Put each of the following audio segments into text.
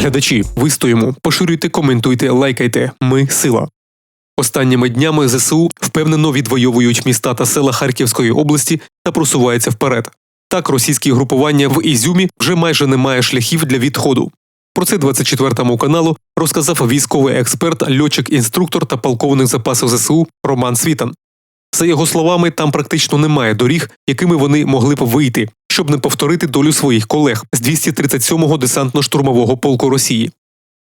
Глядачі, вистоїмо, поширюйте, коментуйте, лайкайте. Ми сила. Останніми днями ЗСУ впевнено відвоюють міста та села Харківської області та просуваються вперед. Так, російські групування в Ізюмі вже майже немає шляхів для відходу. Про це 24-му каналу розказав військовий експерт, льотчик-інструктор та полковник запасу ЗСУ Роман Світан. За його словами, там практично немає доріг, якими вони могли б вийти, щоб не повторити долю своїх колег з 237-го десантно-штурмового полку Росії.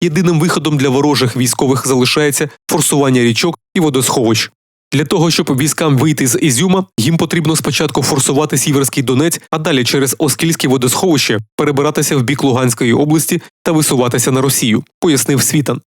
Єдиним виходом для ворожих військових залишається форсування річок і водосховищ. Для того, щоб військам вийти з Ізюма, їм потрібно спочатку форсувати Сіверський Донець, а далі через Оскільське водосховище перебиратися в бік Луганської області та висуватися на Росію, пояснив Світан.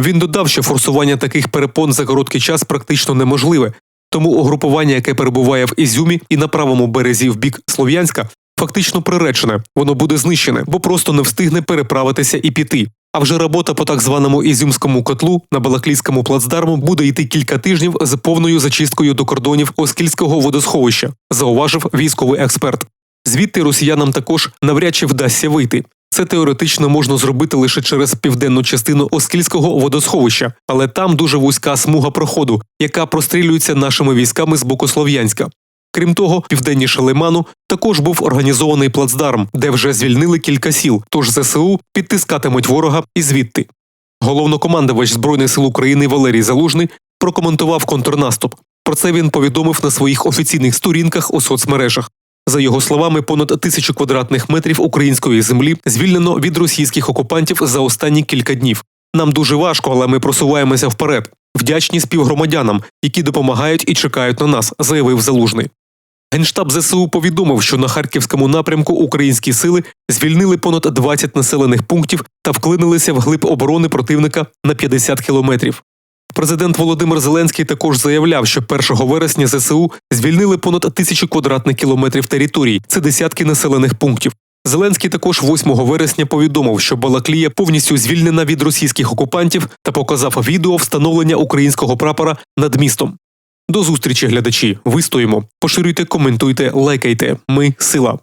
Він додав, що форсування таких перепон за короткий час практично неможливе, тому угрупування, яке перебуває в Ізюмі і на правому березі в бік Слов'янська, фактично приречене, воно буде знищене, бо просто не встигне переправитися і піти. А вже робота по так званому ізюмському котлу на Балаклійському плацдарму буде йти кілька тижнів з повною зачисткою до кордонів Оскільського водосховища, зауважив військовий експерт. Звідти росіянам також навряд чи вдасться вийти. Це теоретично можна зробити лише через південну частину Оскільського водосховища, але там дуже вузька смуга проходу, яка прострілюється нашими військами з боку Слов'янська. Крім того, південніше Лиману також був організований плацдарм, де вже звільнили кілька сіл, тож ЗСУ підтискатимуть ворога і звідти. Головнокомандувач Збройних сил України Валерій Залужний прокоментував контрнаступ. Про це він повідомив на своїх офіційних сторінках у соцмережах. За його словами, понад тисячу квадратних метрів української землі звільнено від російських окупантів за останні кілька днів. Нам дуже важко, але ми просуваємося вперед. Вдячні співгромадянам, які допомагають і чекають на нас, заявив Залужний. Генштаб ЗСУ повідомив, що на харківському напрямку українські сили звільнили понад 20 населених пунктів та вклинилися в глиб оборони противника на 50 кілометрів. Президент Володимир Зеленський також заявляв, що 1 вересня ЗСУ звільнили понад тисячу квадратних кілометрів територій. Це десятки населених пунктів. Зеленський також 8 вересня повідомив, що Балаклія повністю звільнена від російських окупантів та показав відео встановлення українського прапора над містом. До зустрічі, глядачі. Вистоїмо. Поширюйте, коментуйте, лайкайте. Ми сила.